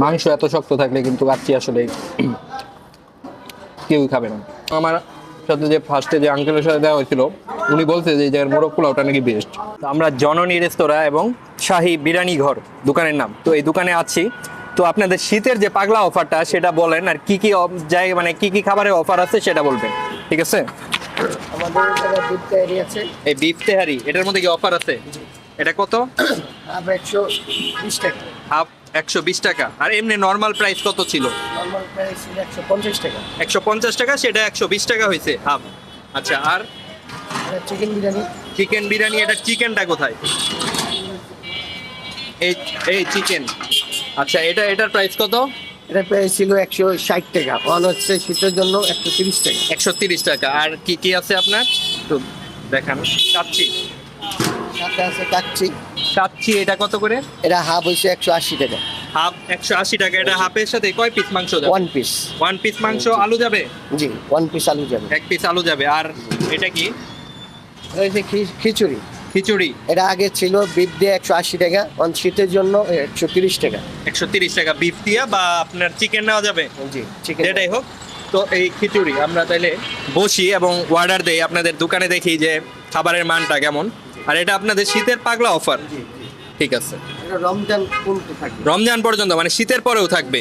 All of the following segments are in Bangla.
মাংস এত শক্ত থাকলে কিন্তু কাচ্চি আসলে কেউই খাবে না। আমার সাথে যে ফার্স্টে যে আঙ্কেলের সাথে দেওয়া হয়েছিল উনি বলছে যে এই জায়গার মোরগ পোলাওটা নাকি বেস্ট তো আমরা জননী রেস্তোরাঁ এবং শাহী বিরিয়ানি ঘর দোকানের নাম। তো এই দোকানে আছি। তো আপনাদের শীতের যে পাগলা অফারটা সেটা বলেন আর কি কি অফ- জায়গা মানে কি কি খাবারের অফার আছে সেটা বলবেন। ঠিক আছে? আমাদের আছে। এই বিফ তেহারি এটার মধ্যে কি অফার আছে? এটা কত? হাফ একশো বিশ টাকা। হাফ একশো বিশ টাকা। আর এমনি নর্মাল প্রাইস কত ছিল? নর্মাল প্রাইস ছিল একশো পঞ্চাশ টাকা। একশো পঞ্চাশ টাকা সেটা একশো বিশ টাকা হয়েছে হাফ আচ্ছা আর? চিকেন বিরিয়ানি। চিকেন বিরিয়ানি এটা চিকেনটা কোথায়? এই এই চিকেন আচ্ছা এটা এটার প্রাইস কত? এটা প্রাইস ছিল একশো ষাট টাকা। অন হচ্ছে শীতের জন্য একশো তিরিশ টাকা। একশো তিরিশ টাকা। আর কি কি আছে আপনার? তো দেখান। কাচ্চি। সাথে আছে কাচ্চি। কাচ্চি এটা কত করে? এটা হাফ হয়েছে একশো আশি টাকা। হাফ একশো আশি টাকা এটা হাফের সাথে কয় পিস মাংস যাবে? ওয়ান পিস ওয়ান পিস মাংস আলু যাবে? জি ওয়ান পিস আলু যাবে। এক পিস আলু যাবে। আর এটা কি? খিচুড়ি। খিচুড়ি। এটা আগে ছিল বিফ দিয়ে একশো আশি টাকা অন শীতের জন্য একশো তিরিশ টাকা। একশো তিরিশ টাকা বিফ দিয়া বা আপনার চিকেন নেওয়া যাবে? জি চিকেন এটাই হোক তো এই খিচুড়ি আমরা তাইলে বসি এবং অর্ডার দেই। আপনাদের দোকানে দেখি যে খাবারের মানটা কেমন। আর এটা আপনাদের শীতের পাগলা অফার। ঠিক আছে। রমজান রমজান পর্যন্ত মানে শীতের পরেও থাকবে।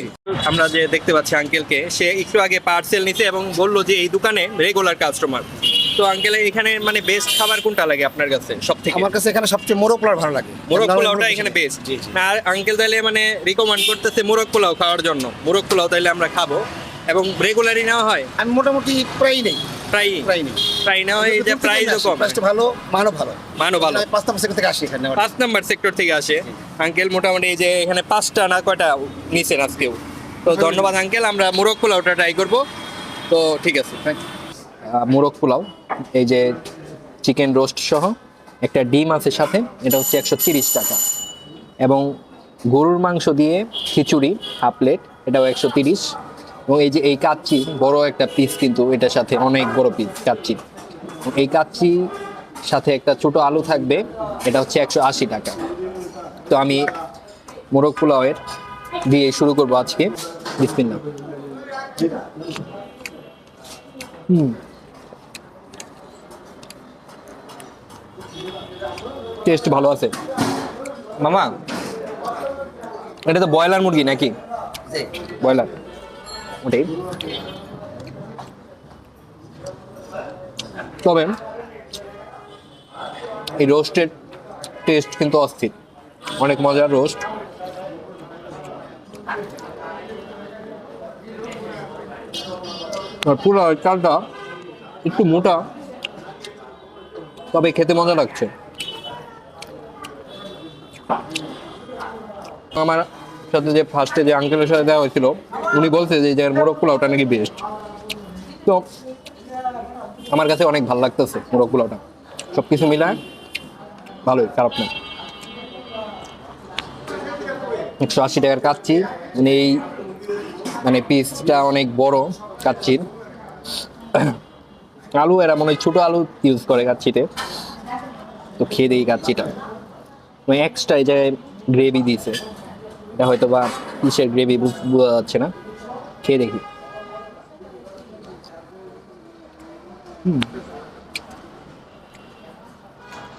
আমরা যে দেখতে পাচ্ছি আঙ্কেলকে সে একটু আগে পার্সেল নিতে এবং বলল যে এই দোকানে রেগুলার কাস্টমার তো আঙ্কেল এখানে মানে বেস্ট খাবার কোনটা লাগে আপনার কাছে সব থেকে আমার কাছে এখানে সবচেয়ে মোরগ পোলাও ভালো লাগে। মোরগ পোলাওটা এখানে বেস্ট আর আঙ্কেল তাইলে মানে রিকমেন্ড করতেছে মোরগ পোলাও খাওয়ার জন্য। মোরগ পোলাও তাইলে আমরা খাব। এবং রেগুলারই নেওয়া হয়? আমি মোটামুটি প্রায় নেই। প্রায় প্রায় নেই। প্রায় হয় যে প্রাইসও কম প্রাইসটা ভালো মানও ভালো। মানও ভালো। প্রায় পাঁচ নম্বর সেকেন্ড থেকে আসি এখানে পাঁচ নাম্বার সেক্টর থেকে আসে। আঙ্কেল মোটামুটি এই যে এখানে পাঁচটা না কয়টা নিছেন আজকেও? তো ধন্যবাদ আঙ্কেল আমরা মোরগ পোলাওটা ট্রাই করব। তো ঠিক আছে। মোরগ পোলাও এই যে চিকেন রোস্ট সহ একটা ডিম আছে সাথে এটা হচ্ছে একশো তিরিশ টাকা। এবং গরুর মাংস দিয়ে খিচুড়ি হাফ প্লেট এটাও একশো তিরিশ। এবং এই যে এই কাচ্চি বড় একটা পিস কিন্তু এটার সাথে অনেক বড় পিস কাচ্চি। এই কাচ্চি সাথে একটা ছোট আলু থাকবে এটা হচ্ছে একশো আশি টাকা। তো আমি মোরগ পোলাওয়ের দিয়ে শুরু করব আজকে। বিসমিল্লা হুম। টেস্ট ভালো আছে। মামা এটা তো ব্রয়লার মুরগি নাকি? ব্রয়লার। ওটাই তবে এই রোস্টের টেস্ট কিন্তু অস্থির। অনেক মজার রোস্ট। আর পুরো চালটা একটু মোটা, তবে খেতে মজা লাগছে। আমার সাথে যে ফার্স্টে যে আঙ্কেলের সাথে দেওয়া হয়েছিল উনি বলছে যে এই জায়গার মোরগ পোলাওটা নাকি বেস্ট তো আমার কাছে অনেক ভালো লাগতেছে মোরগ পোলাওটা। সব কিছু মিলায় ভালোই, খারাপ না। একশো আশি টাকার কাচ্ছি মানে এই মানে পিসটা অনেক বড় কাচ্ছির আলু, এরা মনে হয় ছোটো আলু ইউজ করে কাচ্ছিতে তো খেয়ে দিই কাচ্ছিটা এক্সট্রা এই জায়গায় গ্রেভি দিয়েছে এটা হয়তো বা কিসের গ্রেভি বোঝা যাচ্ছে না? খেয়ে দেখি।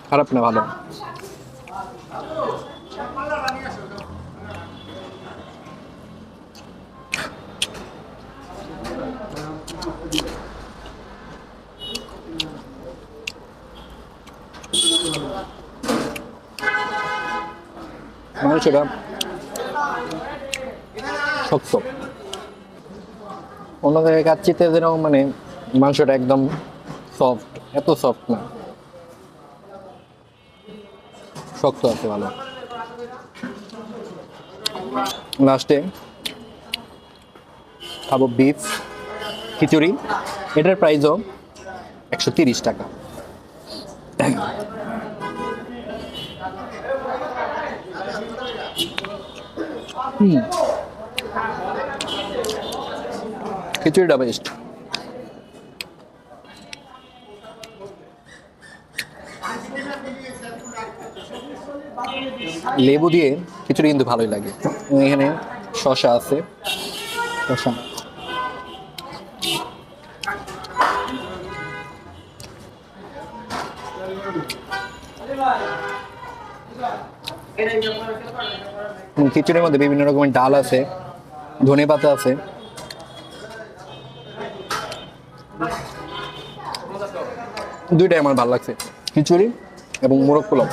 খারাপ না ভালো। মাংসটা শক্ত অন্য জায়গায় কাচ্চিতে যেরকম মানে মাংসটা একদম সফট এত সফট না। শক্ত আছে ভালো। লাস্টে খাব বিফ খিচুড়ি। এটার প্রাইসও একশো তিরিশ টাকা। হুম। খিচুড়িটা বেস্ট লেবু দিয়ে খিচুড়ি কিন্তু ভালোই লাগে। এখানে শশা আছে। শশা খিচুড়ির মধ্যে বিভিন্ন রকমের ডাল আছে ধনে পাতা আছে। দুইটাই আমার ভালো লাগছে। খিচুড়ি এবং মোরগ পোলাও।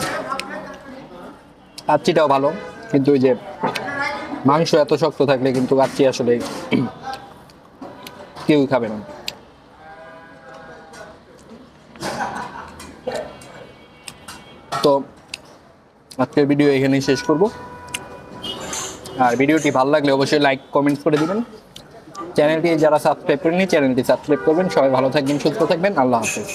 কাচ্চিটাও ভালো, কিন্তু ওই যে মাংস এত শক্ত থাকলে কিন্তু কাচ্চি আসলে কেউই খাবে না। তো আজকের ভিডিও এখানেই শেষ করব। আর ভিডিওটি ভালো লাগলে অবশ্যই লাইক কমেন্টস করে দিবেন। চ্যানেলটি যারা সাবস্ক্রাইব করেনি চ্যানেলটি সাবস্ক্রাইব করবেন। সবাই ভালো থাকবেন সুস্থ থাকবেন। আল্লাহ হাফেজ।